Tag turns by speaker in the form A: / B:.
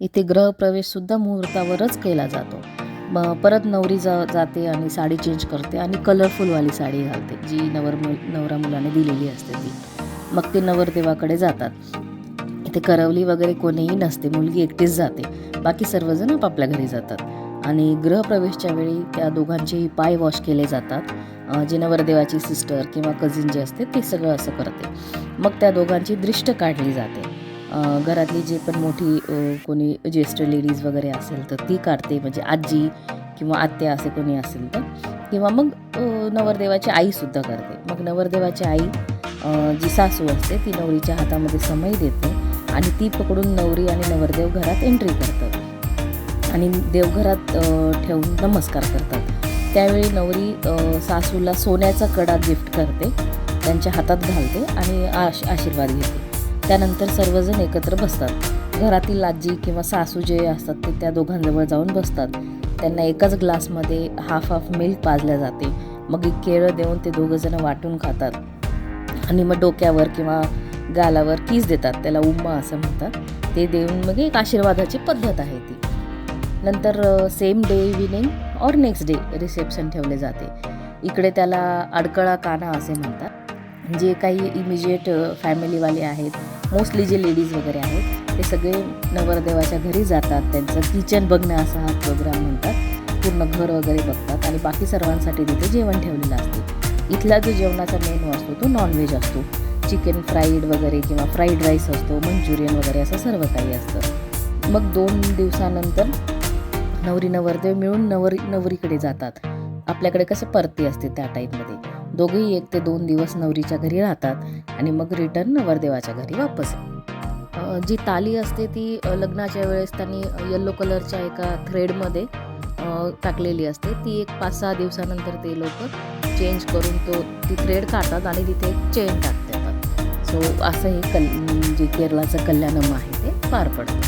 A: इथे ग्रहप्रवेशसुद्धा मुहूर्तावरच केला जातो. मग परत नवरी जा जाते आणि साडी चेंज करते आणि कलरफुलवाली साडी घालते जी नवर मु नवरा मुलाने दिलेली असते ती. मग ते नवरदेवाकडे जातात. इथे करवली वगैरे कोणीही नसते मुलगी एकटीच जाते. बाकी सर्वजण आपापल्या घरी जातात. आणि गृहप्रवेशच्या वेळी त्या दोघांचेही पाय वॉश केले जातात. जे नवरदेवाची सिस्टर किंवा कझिन जे असते ते सगळं असं करते. मग त्या दोघांची दृष्ट काढली जाते. घरातली जे पण मोठी कोणी ज्येष्ठ लेडीज वगैरे असेल तर ती काढते. म्हणजे आजी किंवा आत्या असे कोणी असेल तर. किंवा मग नवरदेवाची आईसुद्धा करते. मग नवरदेवाची आई जी सासू असते ती नवरीच्या हातामध्ये समय देते आणि ती पकडून नवरी आणि नवरदेव घरात एंट्री करतात. आणि देवघरात ठेवून नमस्कार करतात. त्यावेळी नवरी सासूला सोन्याचा कडा गिफ्ट करते त्यांच्या हातात घालते आणि आश आशीर्वाद घेते. त्यानंतर सर्वजण एकत्र बसतात. घरातील आजी किंवा सासू जे असतात ते त्या दोघांजवळ जाऊन बसतात. त्यांना एकाच ग्लासमध्ये हाफ हाफ मिल्क पाजल्या जाते. मग एक केळं देऊन ते दोघंजणं वाटून खातात. आणि मग डोक्यावर किंवा गालावर किस देतात. त्याला उम्मा असं म्हणतात. ते देऊन मग एक आशीर्वादाची पद्धत आहे ती. नंतर same day evening or next day reception ठेवले जाते. इकडे त्याला अडकळा काना असे म्हणतात. जे काही इमिजिएट फॅमिलीवाले आहेत मोस्टली जे लेडीज वगैरे आहेत ते सगळे नवरदेवाच्या घरी जातात. त्यांचं किचन बघणं असा हा प्रोग्राम म्हणतात. पूर्ण घर वगैरे बघतात आणि बाकी सर्वांसाठी तिथे जेवण ठेवलेलं असते. इथला जो जेवणाचा मेनू असतो तो नॉनव्हेज असतो. चिकन फ्राईड वगैरे किंवा फ्राईड राईस असतो मंचुरियन वगैरे असं सर्व काही असतं. मग दोन दिवसानंतर नवरी नवरदेव मिळून नवरी नवरीकडे जातात. आपल्याकडे कसं परती असते त्या टाईपमध्ये? दोघेही एक ते दोन दिवस नवरीच्या घरी राहतात आणि मग रिटर्न नवरदेवाच्या घरी वापस जी ताली असते ती लग्नाच्या वेळेस त्यांनी येल्लो कलरच्या एका थ्रेडमध्ये टाकलेली असते. ती एक पाच सहा दिवसानंतर ते लोक चेंज करून तो ती थ्रेड काढतात आणि तिथे एक चेन टाकतात. सो असं हे कल जे केरळाचं कल्याणम आहे ते पार पडतं.